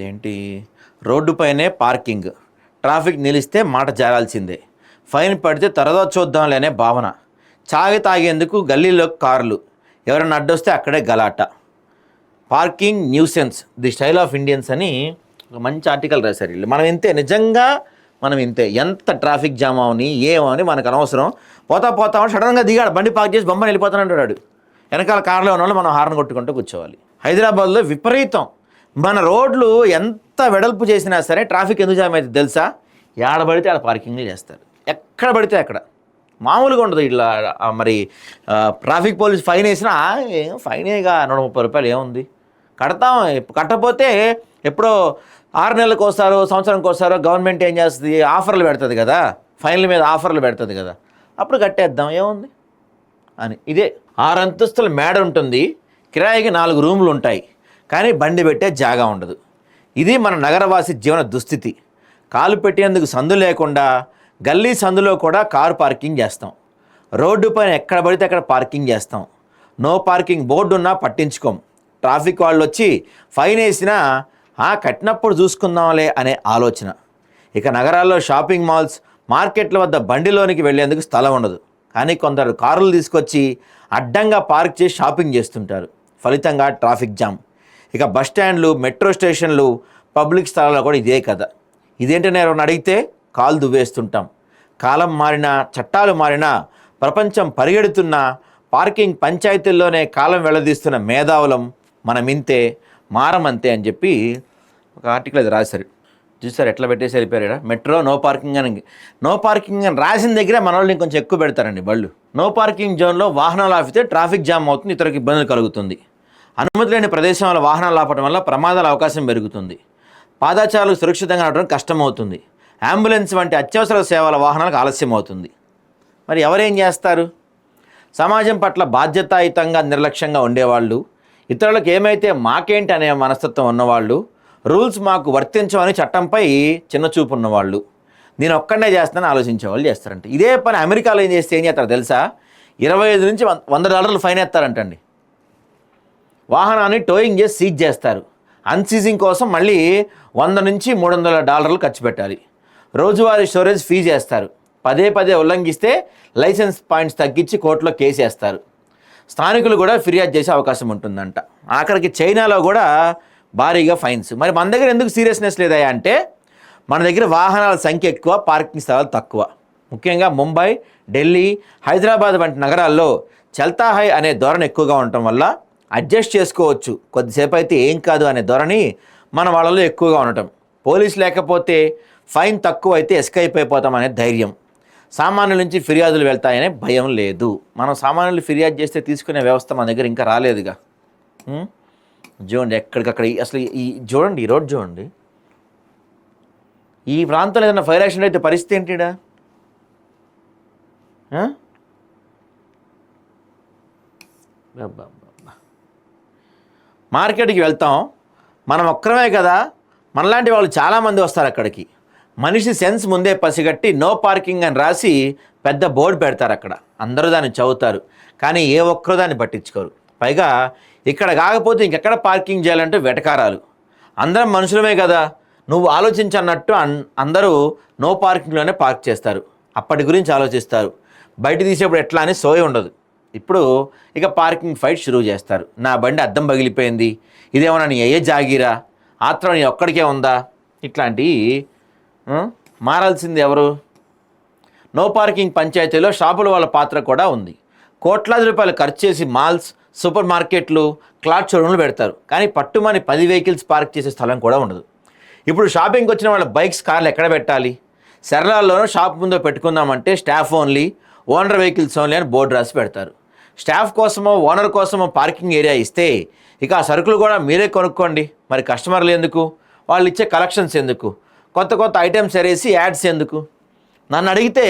ఇదేంటి రోడ్డుపైనే parking. Traffic నిలిస్తే మాట జారాల్సిందే. Fine పడితే తర్వాత చూద్దాంలే అనే భావన. చాగి తాగేందుకు గల్లీలో కార్లు. ఎవరైనా అడ్డొస్తే అక్కడే గలాట. Parking nuisance. The style of Indians అని ఒక మంచి ఆర్టికల్ రాశారు వీళ్ళు. మనం ఇంతే. నిజంగా మనం ఇంతే. ఎంత ట్రాఫిక్ జామ్ అవని ఏమని మనకు అనవసరం. పోతా పోతా సడన్గా దిగాడు. బండి పార్క్ చేసి బొమ్మని వెళ్ళిపోతానంటాడు వెనకాల కార్లో ఉన్న వాళ్ళు మనం హార్న్ కొట్టుకుంటూ కూర్చోవాలి. హైదరాబాద్లో విపరీతం. మన రోడ్లు ఎంత వెడల్పు చేసినా సరే ట్రాఫిక్ ఎందుకు జామ్ అవుతుంది తెలుసా? ఏడబడితే ఆడ పార్కింగ్లు చేస్తారు. ఎక్కడ పడితే అక్కడ. మామూలుగా ఉండదు ఇట్లా మరి ట్రాఫిక్ పోలీస్ ఫైన్ వేసినా ఏం ఫైనేగా నూట ముప్పై రూపాయలు ఏముంది? కడతాం. కట్టపోతే ఎప్పుడో ఆరు నెలలకు వస్తారో సంవత్సరానికి వస్తారో గవర్నమెంట్ ఏం చేస్తుంది? ఆఫర్లు పెడుతుంది కదా. ఫైన్ల మీద ఆఫర్లు పెడుతుంది కదా. అప్పుడు కట్టేద్దాం. ఏముంది? అని. ఇదే. ఆరు అంతస్తుల మేడ ఉంటుంది. కిరాయికి నాలుగు రూములు ఉంటాయి. కానీ బండి పెట్టే జాగా ఉండదు. ఇది మన నగరవాసి జీవన దుస్థితి. కాలు పెట్టేందుకు సందు లేకుండా గల్లీ సందులో కూడా కారు పార్కింగ్ చేస్తాం. రోడ్డు పైన ఎక్కడ పడితే అక్కడ పార్కింగ్ చేస్తాం. నో పార్కింగ్ బోర్డు ఉన్నా పట్టించుకోం. ట్రాఫిక్ వాళ్ళు వచ్చి ఫైన్ వేసినా "ఆ, కట్టినప్పుడు చూసుకుందాంలే అనే ఆలోచన. ఇక నగరాల్లో షాపింగ్ మాల్స్ మార్కెట్ల వద్ద బండిలోనికి వెళ్ళేందుకు స్థలం ఉండదు. కానీ కొందరు కారులు తీసుకొచ్చి అడ్డంగా పార్క్ చేసి షాపింగ్ చేస్తుంటారు. ఫలితంగా ట్రాఫిక్ జామ్. ఇక బస్ స్టాండ్లు మెట్రో స్టేషన్లు పబ్లిక్ స్థలాల్లో కూడా ఇదే కథ. ఇదేంటని ఎవరైనా అడిగితే కాలు దువ్వేస్తుంటాం. కాలం మారినా చట్టాలు మారినా ప్రపంచం పరిగెడుతున్న పార్కింగ్ పంచాయతీల్లోనే కాలం వెళ్ళదీస్తున్న మేధావులం మనం ఇంతే మారమంతే అని చెప్పి ఒక ఆర్టికల్ అది రాశారు. చూసారు ఎట్లా పెట్టేసి వెళ్ళిపోయారు? మెట్రో నో పార్కింగ్ అని నో పార్కింగ్ అని రాసిన దగ్గర మన వాళ్ళు ఇంకొంచెం ఎక్కువ పెడతారండి బళ్ళు. నో పార్కింగ్ జోన్లో వాహనాలు ఆపితే ట్రాఫిక్ జామ్ అవుతుంది ఇతరులకు ఇబ్బందులు కలుగుతుంది. అనుమతి లేని ప్రదేశంలో వాహనాలు ఆపడం వల్ల ప్రమాదాల అవకాశం పెరుగుతుంది. పాదాచారులకు సురక్షితంగా నడవడం కష్టమవుతుంది. అంబులెన్స్ వంటి అత్యవసర సేవల వాహనాలకు ఆలస్యం అవుతుంది మరి ఎవరేం చేస్తారు? సమాజం పట్ల బాధ్యతాయుతంగా నిర్లక్ష్యంగా ఉండేవాళ్ళు ఇతరులకు ఏమైతే మాకేంటి అనే మనస్తత్వం ఉన్నవాళ్ళు రూల్స్ మాకు వర్తించమని చట్టంపై చిన్న చూపు ఉన్నవాళ్ళు. నేను ఒక్కడనే చేస్తానని ఆలోచించే వాళ్ళు చేస్తారంట. ఇదే పని అమెరికాలో ఏం చేస్తే ఏం చేస్తారు తెలుసా? ఇరవై ఐదు నుంచి వంద- వంద డాలర్లు ఫైన్ వేస్తారంటండి. వాహనాన్ని టోయింగ్ చేసి సీజ్ చేస్తారు. అన్సీజింగ్ కోసం మళ్ళీ వంద నుంచి మూడు వందల డాలర్లు ఖర్చు పెట్టాలి. రోజువారీ స్టోరేజ్ ఫీజు వేస్తారు పదే పదే ఉల్లంఘిస్తే లైసెన్స్ పాయింట్స్ తగ్గించి కోర్టులో కేసు వేస్తారు. స్థానికులు కూడా ఫిర్యాదు చేసే అవకాశం ఉంటుందంట. ఆఖరికి చైనాలో కూడా భారీగా ఫైన్స్. మరి మన దగ్గర ఎందుకు సీరియస్నెస్ లేదా అంటే మన దగ్గర వాహనాల సంఖ్య ఎక్కువ పార్కింగ్ స్థలాలు తక్కువ. ముఖ్యంగా ముంబై ఢిల్లీ హైదరాబాద్ వంటి నగరాల్లో చల్తా హై అనే ధోరణి ఎక్కువగా ఉండటం వల్ల అడ్జస్ట్ చేసుకోవచ్చు. కొద్దిసేపు అయితే ఏం కాదు అనే ధోరణి మన వాళ్ళలో ఎక్కువగా ఉండటం. పోలీస్ లేకపోతే ఫైన్ తక్కువ అయితే ఎస్కైప్ అయిపోతాం అనే ధైర్యం. సామాన్యుల నుంచి ఫిర్యాదులు వెళ్తాయనే భయం లేదు. మనం సామాన్యులు ఫిర్యాదు చేస్తే తీసుకునే వ్యవస్థ మన దగ్గర ఇంకా రాలేదుగా. చూడండి ఎక్కడికక్కడ అసలు ఈ చూడండి ఈ రోడ్ చూడండి. ఈ ప్రాంతంలో ఏదైనా ఫైర్ యాక్సిడెంట్ అయితే పరిస్థితి ఏంటిడా? ఆ? మార్కెట్కి వెళ్తాం. మనం ఒక్కరమే కదా. మనలాంటి వాళ్ళు చాలామంది వస్తారు అక్కడికి. మనిషి సెన్స్ ముందే పసిగట్టి నో పార్కింగ్ అని రాసి పెద్ద బోర్డు పెడతారు అక్కడ. అందరూ దాన్ని చదువుతారు. కానీ ఏ ఒక్కరూ దాన్ని పట్టించుకోరు. పైగా ఇక్కడ కాకపోతే ఇంకెక్కడ పార్కింగ్ చేయాలంటే వెటకారాలు. అందరం మనుషులమే కదా. నువ్వు ఆలోచించన్నట్టు అన్ అందరూ నో పార్కింగ్లోనే పార్క్ చేస్తారు. అప్పటి గురించి ఆలోచిస్తారు. బయట తీసేప్పుడు ఎట్లా అని సోయ ఉండదు. ఇప్పుడు ఇక పార్కింగ్ ఫైట్ షురూ చేస్తారు. నా బండి అద్దం పగిలిపోయింది. ఇదేమన్నా నీ అయ్యే జాగీరా? ఆత్రం నీ ఒక్కడికే ఉందా? ఇట్లాంటి మారాల్సింది ఎవరు? నో పార్కింగ్ పంచాయతీలో షాపుల వాళ్ళ పాత్ర కూడా ఉంది. కోట్లాది రూపాయలు ఖర్చు చేసి మాల్స్ సూపర్ మార్కెట్లు క్లాత్ షోరూమ్లు పెడతారు. కానీ పట్టుమని పది వెహికల్స్ పార్క్ చేసే స్థలం కూడా ఉండదు. ఇప్పుడు షాపింగ్కి వచ్చిన వాళ్ళ బైక్స్ కార్లు ఎక్కడ పెట్టాలి? శరణాల్లోనూ షాప్ ముందు పెట్టుకుందామంటే staff only owner vehicles only అని బోర్డు రాసి పెడతారు. స్టాఫ్ కోసమో ఓనర్ కోసమో పార్కింగ్ ఏరియా ఇస్తే ఇక ఆ సరుకులు కూడా మీరే కొనుక్కోండి. మరి కస్టమర్లు ఎందుకు? వాళ్ళు ఇచ్చే కలెక్షన్స్ ఎందుకు? కొత్త కొత్త ఐటమ్స్ ఎరేసి యాడ్స్ ఎందుకు? నన్ను అడిగితే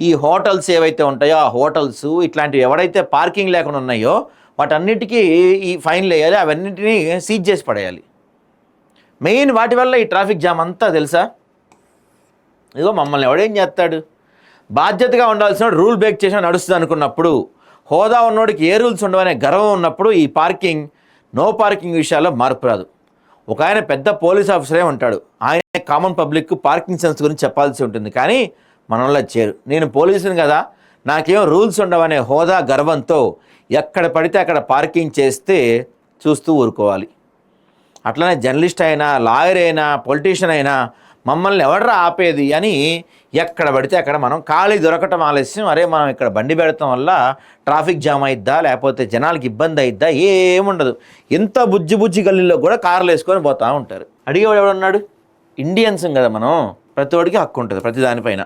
ఈ హోటల్స్ ఏవైతే ఉంటాయో ఆ హోటల్స్ ఇట్లాంటివి ఎవడైతే పార్కింగ్ లేకుండా ఉన్నాయో వాటన్నిటికీ ఈ ఫైన్లు వేయాలి అవన్నిటినీ సీజ్ చేసి పడేయాలి. మెయిన్ వాటి వల్ల ఈ ట్రాఫిక్ జామ్ అంతా తెలుసా? ఇదిగో మమ్మల్ని ఎవడేం చేస్తాడు? బాధ్యతగా ఉండాల్సిన రూల్ బ్రేక్ చేసిన నడుస్తుంది అనుకున్నప్పుడు హోదా ఉన్నోడికి ఏ రూల్స్ ఉండవనే గర్వం ఉన్నప్పుడు ఈ పార్కింగ్ నో పార్కింగ్ విషయాల్లో మార్పు రాదు. ఒక ఆయన పెద్ద పోలీస్ ఆఫీసరే ఉంటాడు. ఆయన కామన్ పబ్లిక్ పార్కింగ్ సెన్స్ గురించి చెప్పాల్సి ఉంటుంది. కానీ మనలో చేరు. నేను పోలీసుని కదా నాకేం రూల్స్ ఉండవనే హోదా గర్వంతో ఎక్కడ పడితే అక్కడ పార్కింగ్ చేస్తే చూస్తూ ఊరుకోవాలి. అట్లనే జర్నలిస్ట్ అయినా లాయర్ అయినా పొలిటీషియన్ అయినా మమ్మల్ని ఎవడరా ఆపేది అని ఎక్కడ పడితే అక్కడ మనం ఖాళీ దొరకటం ఆలస్యం. అరే మనం ఇక్కడ బండి పెడతాం వల్ల ట్రాఫిక్ జామ్ అయిద్దా లేకపోతే జనాలకి ఇబ్బంది అయిద్దా ఏముండదు. ఎంత బుజ్జి బుజ్జి గల్లీలో కూడా కార్లు వేసుకొని పోతూ ఉంటారు. అడిగేవాడు ఎవడున్నాడు? ఇండియన్స్ కదా మనం. ప్రతివాడికి హక్కు ఉంటుంది ప్రతి దానిపైన.